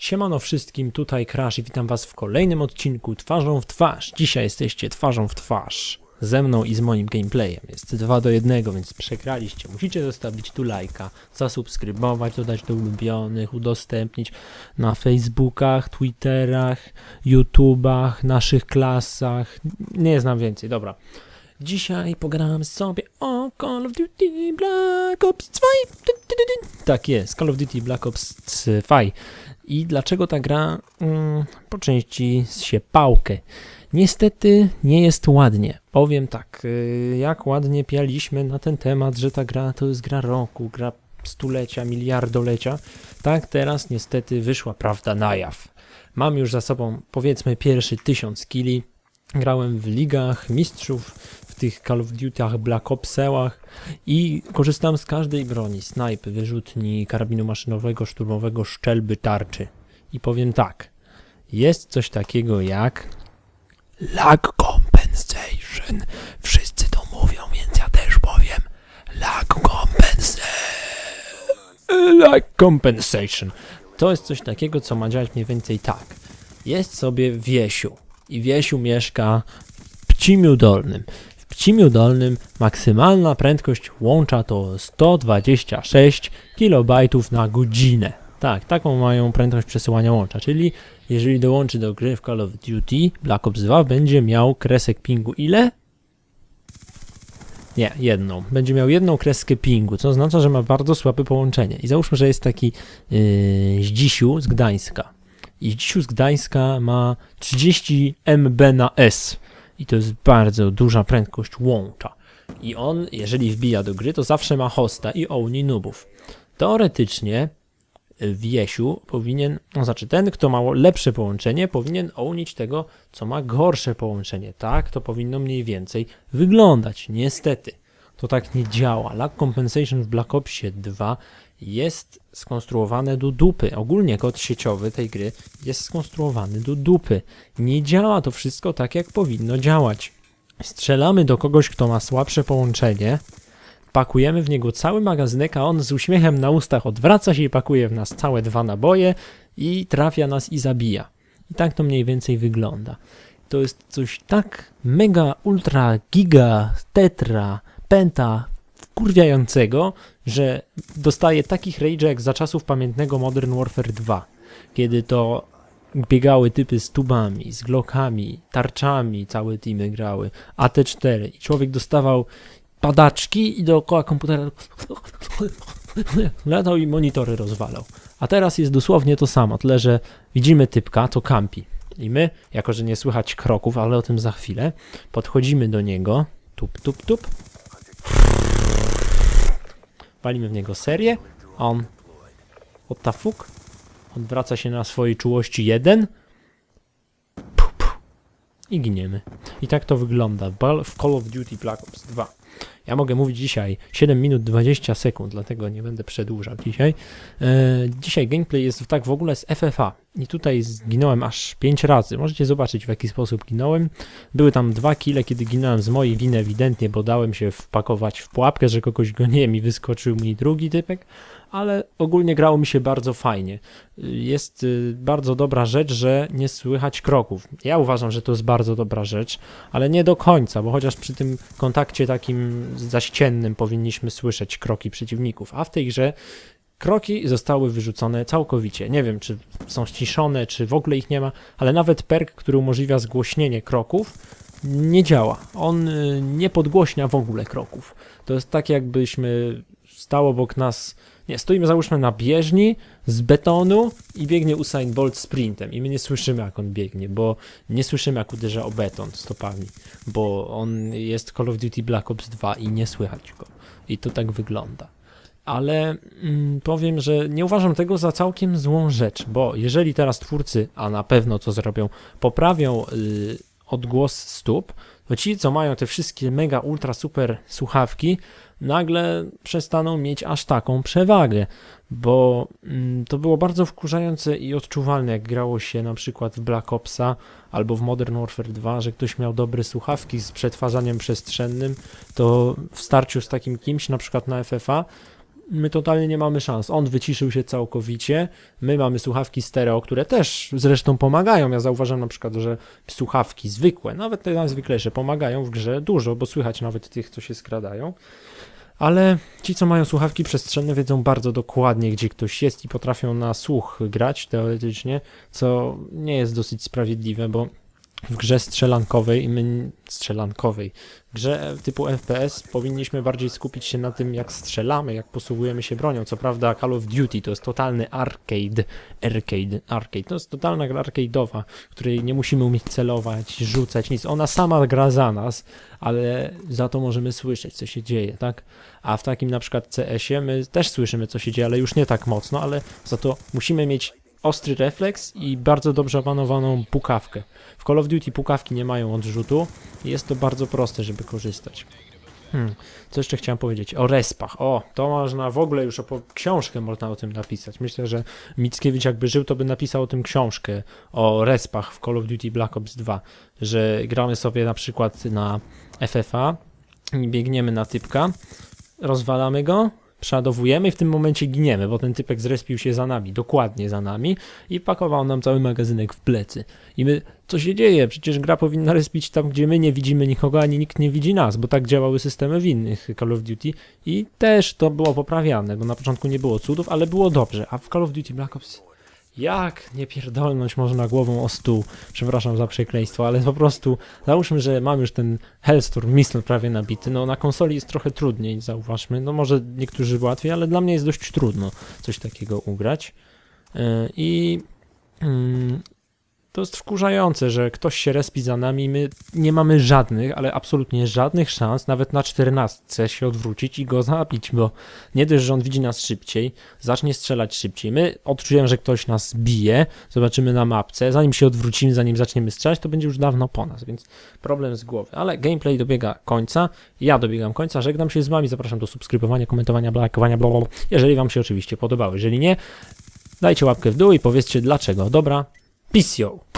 Siemano wszystkim, tutaj Crash i witam was w kolejnym odcinku Twarzą w twarz. Dzisiaj jesteście twarzą w twarz. Ze mną i z moim gameplayem. Jest 2 do 1, więc przegraliście. Musicie zostawić tu lajka, zasubskrybować, dodać do ulubionych, udostępnić na Facebookach, Twitterach, YouTubach, naszych klasach. Nie znam więcej, dobra. Dzisiaj pogram sobie o Call of Duty Black Ops 2. Ty, ty, ty, ty. Tak jest, Call of Duty Black Ops 2. I dlaczego ta gra mm, po części się pałkę? Niestety nie jest ładnie. Powiem tak, y, jak ładnie pialiśmy na ten temat, że ta gra to jest gra roku, gra stulecia, miliardolecia, tak teraz niestety wyszła prawda na jaw. Mam już za sobą powiedzmy pierwszy tysiąc kili, grałem w ligach mistrzów, tych Call of Duty'ach, Black Opsach i korzystałem z każdej broni, snajpy, wyrzutni, karabinu maszynowego, szturmowego, szczelby, tarczy. I powiem tak, jest coś takiego jak lag compensation. Wszyscy to mówią, więc ja też powiem lag compensation. Lag compensation. To jest coś takiego, co ma działać mniej więcej tak. Jest sobie Wiesiu i Wiesiu mieszka w Pcimiu Dolnym. W Pcimiu Dolnym maksymalna prędkość łącza to 126 kB na godzinę. Tak, taką mają prędkość przesyłania łącza, czyli jeżeli dołączy do gry w Call of Duty Black Ops 2 będzie miał kresek pingu ile? Nie, jedną. Będzie miał jedną kreskę pingu, co oznacza, że ma bardzo słabe połączenie. I załóżmy, że jest taki yy, Zdzisiu z Gdańska. I Zdzisiu z Gdańska ma 30 MB na S. I to jest bardzo duża prędkość łącza. I on, jeżeli wbija do gry, to zawsze ma hosta i oni nubów. Teoretycznie Wiesiu powinien, no znaczy ten, kto ma lepsze połączenie, powinien ownić tego, co ma gorsze połączenie. Tak to powinno mniej więcej wyglądać. Niestety, to tak nie działa. Lag Compensation w Black Opsie 2 jest skonstruowane do dupy. Ogólnie kod sieciowy tej gry jest skonstruowany do dupy. Nie działa to wszystko tak, jak powinno działać. Strzelamy do kogoś, kto ma słabsze połączenie, pakujemy w niego cały magazynek, a on z uśmiechem na ustach odwraca się i pakuje w nas całe dwa naboje i trafia nas i zabija. I tak to mniej więcej wygląda. To jest coś tak mega, ultra, giga, tetra, penta, wkurwiającego, że dostaje takich rage jak za czasów pamiętnego Modern Warfare 2, kiedy to biegały typy z tubami, z glokami, tarczami, całe teamy grały, AT4 i człowiek dostawał padaczki i dookoła komputera latał i monitory rozwalał. A teraz jest dosłownie to samo, tyle że widzimy typka, to kampi. I my, jako że nie słychać kroków, ale o tym za chwilę, podchodzimy do niego, tup, tup, tup, walimy w niego serię, a on what the fuck? Odwraca się na swojej czułości jeden pu, pu, i giniemy. I tak to wygląda w Call of Duty Black Ops 2. Ja mogę mówić dzisiaj 7 minut 20 sekund, dlatego nie będę przedłużał dzisiaj. E, dzisiaj gameplay jest tak w ogóle z FFA i tutaj zginąłem aż 5 razy. Możecie zobaczyć w jaki sposób ginąłem. Były tam dwa kile, kiedy ginąłem z mojej winy ewidentnie, bo dałem się wpakować w pułapkę, że kogoś goniłem i wyskoczył mi drugi typek, ale ogólnie grało mi się bardzo fajnie. Jest y, bardzo dobra rzecz, że nie słychać kroków. Ja uważam, że to jest bardzo dobra rzecz, ale nie do końca, bo chociaż przy tym kontakcie takim zaściennym powinniśmy słyszeć kroki przeciwników, a w tej grze kroki zostały wyrzucone całkowicie. Nie wiem, czy są ściszone, czy w ogóle ich nie ma, ale nawet perk, który umożliwia zgłośnienie kroków, nie działa. On y, nie podgłośnia w ogóle kroków. To jest tak, jakbyśmy stał obok nas. Nie, stoimy załóżmy na bieżni z betonu i biegnie Usain Bolt sprintem i my nie słyszymy jak on biegnie, bo nie słyszymy jak uderza o beton stopami, bo on jest Call of Duty Black Ops 2 i nie słychać go. I to tak wygląda. Ale mm, powiem, że nie uważam tego za całkiem złą rzecz, bo jeżeli teraz twórcy, a na pewno to zrobią, poprawią y, odgłos stóp, to ci, co mają te wszystkie mega, ultra, super słuchawki, nagle przestaną mieć aż taką przewagę, bo mm, to było bardzo wkurzające i odczuwalne, jak grało się na przykład w Black Opsa albo w Modern Warfare 2, że ktoś miał dobre słuchawki z przetwarzaniem przestrzennym, to w starciu z takim kimś, na przykład na FFA, my totalnie nie mamy szans. On wyciszył się całkowicie. My mamy słuchawki stereo, które też zresztą pomagają. Ja zauważam na przykład, że słuchawki zwykłe, nawet te najzwyklejsze, pomagają w grze dużo, bo słychać nawet tych, co się skradają. Ale ci, co mają słuchawki przestrzenne, wiedzą bardzo dokładnie, gdzie ktoś jest i potrafią na słuch grać teoretycznie, co nie jest dosyć sprawiedliwe, bo w grze strzelankowej, my, strzelankowej, grze typu FPS powinniśmy bardziej skupić się na tym, jak strzelamy, jak posługujemy się bronią. Co prawda Call of Duty to jest totalny arcade, arcade, arcade. To jest totalna gra arcade'owa, której nie musimy umieć celować, rzucać, nic. Ona sama gra za nas, ale za to możemy słyszeć, co się dzieje, tak? A w takim na przykład CS-ie my też słyszymy, co się dzieje, ale już nie tak mocno, ale za to musimy mieć ostry refleks i bardzo dobrze opanowaną pukawkę. W Call of Duty pukawki nie mają odrzutu i jest to bardzo proste, żeby korzystać. Hmm. Co jeszcze chciałem powiedzieć? O respach. O, to można w ogóle już opo- książkę można o tym napisać. Myślę, że Mickiewicz jakby żył, to by napisał o tym książkę o respach w Call of Duty Black Ops 2, że gramy sobie na przykład na FFA i biegniemy na typka, rozwalamy go, przeładowujemy i w tym momencie giniemy, bo ten typek zrespił się za nami, dokładnie za nami i pakował nam cały magazynek w plecy. I my, co się dzieje? Przecież gra powinna respić tam, gdzie my nie widzimy nikogo, ani nikt nie widzi nas, bo tak działały systemy w innych Call of Duty i też to było poprawiane, bo na początku nie było cudów, ale było dobrze, a w Call of Duty Black Ops jak nie pierdolnąć można głową o stół, przepraszam za przekleństwo, ale po prostu załóżmy, że mam już ten Hellstorm Missile prawie nabity, no na konsoli jest trochę trudniej, zauważmy, no może niektórzy łatwiej, ale dla mnie jest dość trudno coś takiego ugrać. Yy, i mm, to jest wkurzające, że ktoś się respi za nami, my nie mamy żadnych, ale absolutnie żadnych szans, nawet na 14 się odwrócić i go zabić, bo nie dość, że on widzi nas szybciej, zacznie strzelać szybciej. My odczujemy, że ktoś nas bije, zobaczymy na mapce, zanim się odwrócimy, zanim zaczniemy strzelać, to będzie już dawno po nas, więc problem z głowy. Ale gameplay dobiega końca, ja dobiegam końca, żegnam się z wami, zapraszam do subskrybowania, komentowania, lajkowania, blablabla, jeżeli wam się oczywiście podobały. Jeżeli nie, dajcie łapkę w dół i powiedzcie dlaczego. Dobra, PCO.